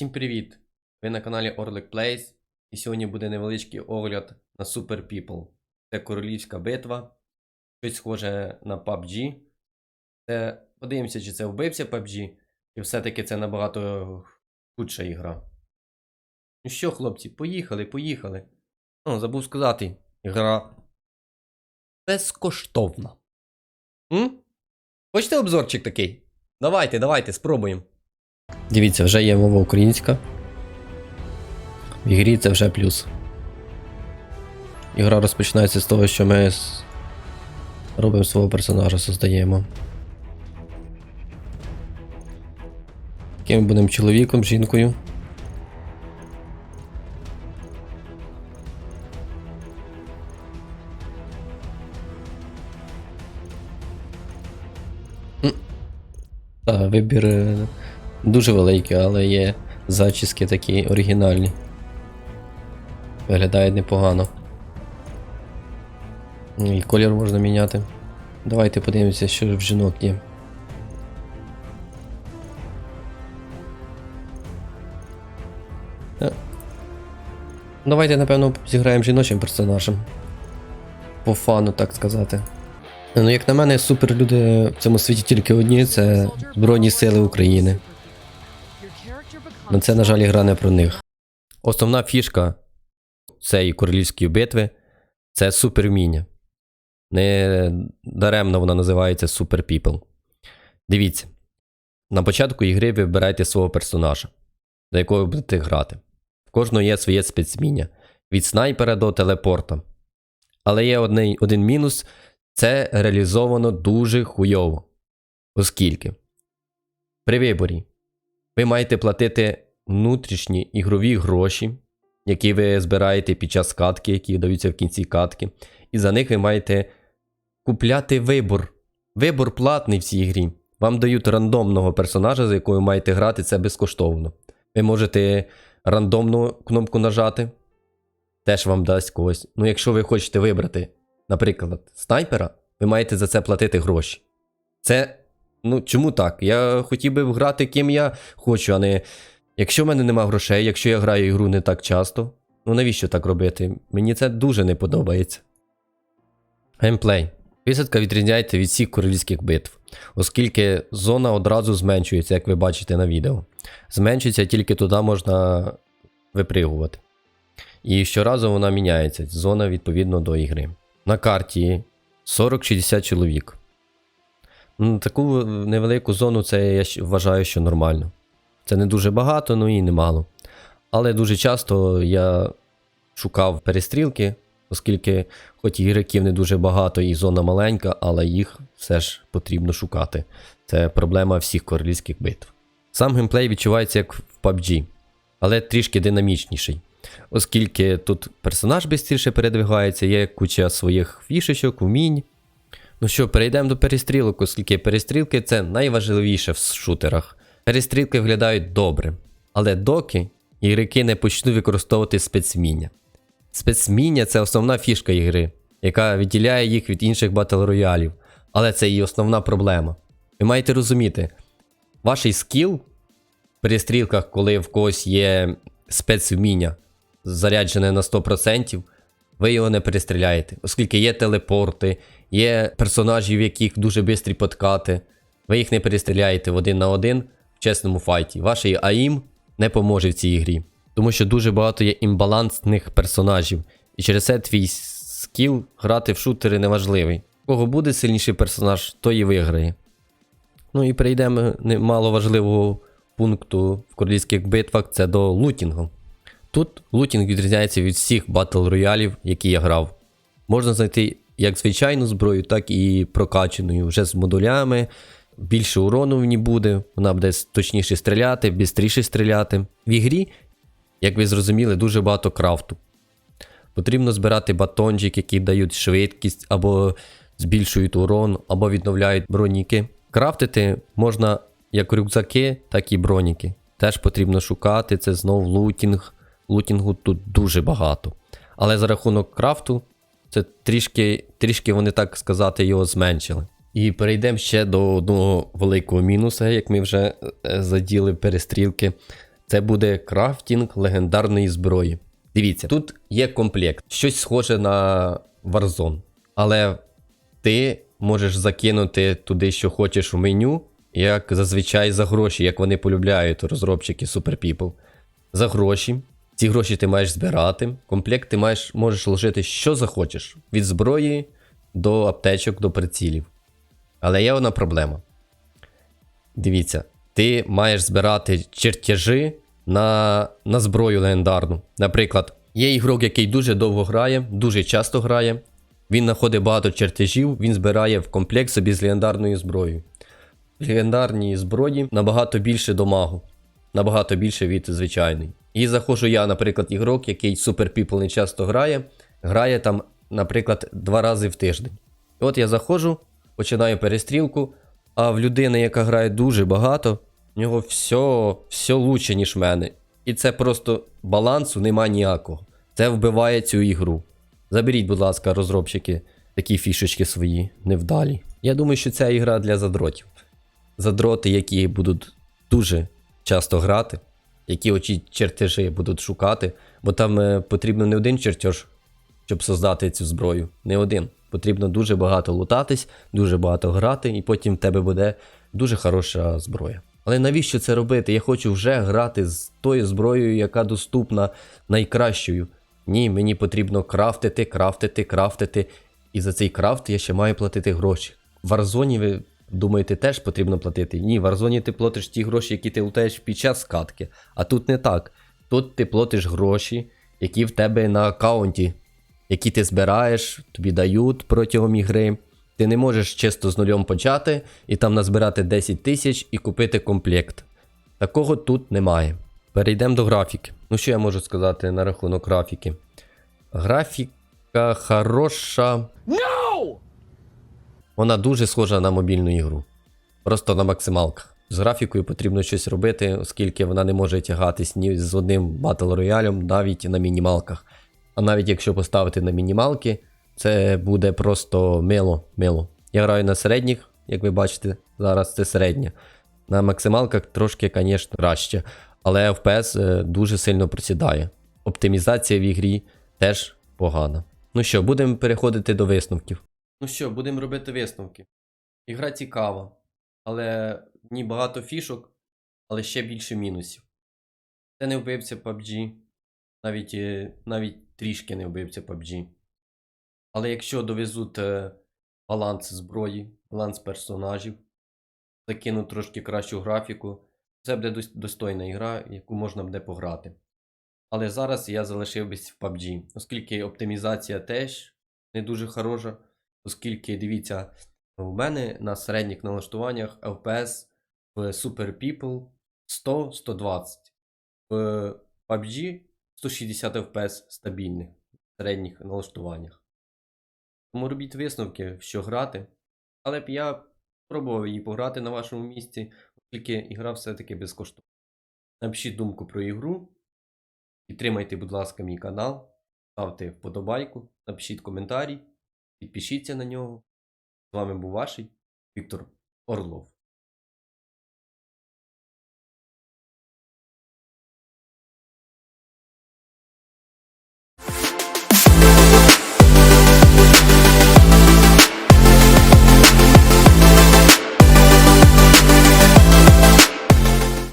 Всім привіт! Ви на каналі Orlik Plays, і сьогодні буде невеличкий огляд на Super People. Це королівська битва, щось схоже на PUBG. Це подивимося, чи це вбився PUBG, чи все-таки це набагато худша ігра. Ну що, хлопці, поїхали, поїхали. О, забув сказати, гра безкоштовна. М? Хочете обзорчик такий? Давайте, давайте, спробуємо. Дивіться, вже є мова українська. В ігрі це вже плюс. Ігра розпочинається з того, що ми робимо свого персонажа, создаємо. Ким будемо чоловіком, жінкою. Та, вибір е, дуже великий, але є зачіски такі оригінальні. Виглядає непогано. Ну, І колір можна міняти. Давайте подивимося, що в жінок є. Е. Давайте, напевно, зіграємо жіночим персонажем. По фану, так сказати. Ну, як на мене, суперлюди в цьому світі тільки одні це Збройні Сили України. Ну це, на жаль, гра не про них. Основна фішка цієї королівської битви це супервміння. Не даремно вона називається Super People. Дивіться. На початку ігри ви вибираєте свого персонажа, за якого ви будете грати. В кожного є своє спецвміння. Від снайпера до телепорта. Але є одний, один мінус це реалізовано дуже хуйово. Оскільки при виборі ви маєте платити внутрішні ігрові гроші, які ви збираєте під час катки, які даються в кінці катки. І за них ви маєте купляти вибор. Вибор платний в цій грі. Вам дають рандомного персонажа, за якою маєте грати, це безкоштовно. Ви можете рандомну кнопку нажати, теж вам дасть когось. Ну, якщо ви хочете вибрати, наприклад, снайпера, ви маєте за це платити гроші. Це Ну, чому так? Я хотів би грати ким я хочу, а не. Якщо в мене нема грошей, якщо я граю ігру не так часто, ну навіщо так робити? Мені це дуже не подобається. Геймплей. Висадка відрізняється від всіх королівських битв, оскільки зона одразу зменшується, як ви бачите на відео. Зменшується тільки туди можна випригувати. І щоразу вона міняється, зона відповідно до ігри. На карті 40-60 чоловік. Ну, Таку невелику зону це я вважаю, що нормально. Це не дуже багато, ну і немало. Але дуже часто я шукав перестрілки, оскільки, хоч ігроків не дуже багато і зона маленька, але їх все ж потрібно шукати. Це проблема всіх королівських битв. Сам геймплей відчувається як в PUBG, але трішки динамічніший. Оскільки тут персонаж швидше передвигається, є куча своїх фішечок, вмінь. Ну що, перейдемо до перестрілок, оскільки перестрілки це найважливіше в шутерах. Перестрілки виглядають добре, але доки ігроки не почнуть використовувати спецвміння. Спецвміння це основна фішка ігри, яка відділяє їх від інших батл роялів, але це і основна проблема. Ви маєте розуміти, ваш скіл в перестрілках, коли в когось є спецвміння заряджене на 100%, ви його не перестріляєте, оскільки є телепорти, є персонажі, в яких дуже бистрі подкати. Ви їх не перестріляєте один на один в чесному файті. Ваш АІМ не поможе в цій грі. Тому що дуже багато є імбалансних персонажів. І через це твій скіл грати в шутери неважливий. Кого буде сильніший персонаж, той і виграє. Ну і перейдемо немало важливого пункту в королівських битвах це до лутінгу. Тут лутінг відрізняється від всіх батл роялів, які я грав. Можна знайти як звичайну зброю, так і прокачаною, вже з модулями. Більше урону в ній буде, вона буде точніше стріляти, швидше стріляти. В ігрі, як ви зрозуміли, дуже багато крафту. Потрібно збирати батончик, які дають швидкість, або збільшують урон, або відновляють броніки. Крафтити можна як рюкзаки, так і броніки. Теж потрібно шукати, це знов лутінг. Лутінгу тут дуже багато. Але за рахунок крафту, це трішки, трішки вони так сказати його зменшили. І перейдемо ще до одного великого мінуса, як ми вже е, заділи перестрілки. Це буде крафтінг легендарної зброї. Дивіться, тут є комплект, щось схоже на Warzone. Але ти можеш закинути туди, що хочеш в меню, як зазвичай за гроші, як вони полюбляють розробники Super People. За гроші. Ці гроші ти маєш збирати. Комплект ти маєш, можеш ложити що захочеш: від зброї до аптечок, до прицілів. Але є одна проблема. Дивіться, ти маєш збирати чертежі на, на зброю легендарну. Наприклад, є ігрок, який дуже довго грає, дуже часто грає. Він знаходить багато чертежів, він збирає в комплект собі з легендарною зброєю. В легендарній зброї набагато більше домагу, набагато більше від звичайної. І заходжу я, наприклад, ігрок, який People не часто грає, грає там, наприклад, два рази в тиждень. І от я заходжу, починаю перестрілку, а в людини, яка грає дуже багато, в нього все, все лучше, ніж в мене. І це просто балансу нема ніякого. Це вбиває цю ігру. Заберіть, будь ласка, розробщики, такі фішечки свої невдалі. Я думаю, що ця ігра для задротів. Задроти, які будуть дуже часто грати, які очі чертежі будуть шукати, бо там е, потрібно не один чертеж, щоб создати цю зброю. Не один. Потрібно дуже багато лутатись, дуже багато грати, і потім в тебе буде дуже хороша зброя. Але навіщо це робити? Я хочу вже грати з тою зброєю, яка доступна найкращою. Ні, мені потрібно крафтити, крафтити, крафтити. І за цей крафт я ще маю платити гроші. В Warzone ви думаєте, теж потрібно платити? Ні, в Warzone ти платиш ті гроші, які ти лутаєш під час скатки. А тут не так. Тут ти платиш гроші, які в тебе на аккаунті, які ти збираєш, тобі дають протягом ігри. Ти не можеш чисто з нульом почати і там назбирати 10 тисяч і купити комплект. Такого тут немає. Перейдемо до графіки. Ну, що я можу сказати на рахунок графіки? Графіка хороша. Вона дуже схожа на мобільну ігру. Просто на максималках. З графікою потрібно щось робити, оскільки вона не може тягатись ні з одним батл роялем, навіть на мінімалках. А навіть якщо поставити на мінімалки, це буде просто мило. мило. Я граю на середніх, як ви бачите, зараз це середня. На максималках трошки, звісно, краще. Але FPS е, дуже сильно просідає. Оптимізація в ігрі теж погана. Ну що, будемо переходити до висновків. Ну що, будемо робити висновки. Ігра цікава, але в ній багато фішок, але ще більше мінусів. Це не вбивця PUBG, навіть, е, навіть трішки не вбивця PUBG. Але якщо довезуть е, баланс зброї, баланс персонажів, закинуть трошки кращу графіку, це буде достойна ігра, яку можна буде пограти. Але зараз я залишився в PUBG, оскільки оптимізація теж не дуже хороша, оскільки, дивіться, у мене на середніх налаштуваннях FPS в Super People 100-120. В PUBG 160 FPS стабільних в середніх налаштуваннях. Тому робіть висновки, що грати. Але б я спробував її пограти на вашому місці, оскільки ігра все-таки безкоштовна. Напишіть думку про ігру. Підтримайте, будь ласка, мій канал, ставте вподобайку, напишіть коментарі, підпишіться на нього. З вами був ваш Віктор Орлов.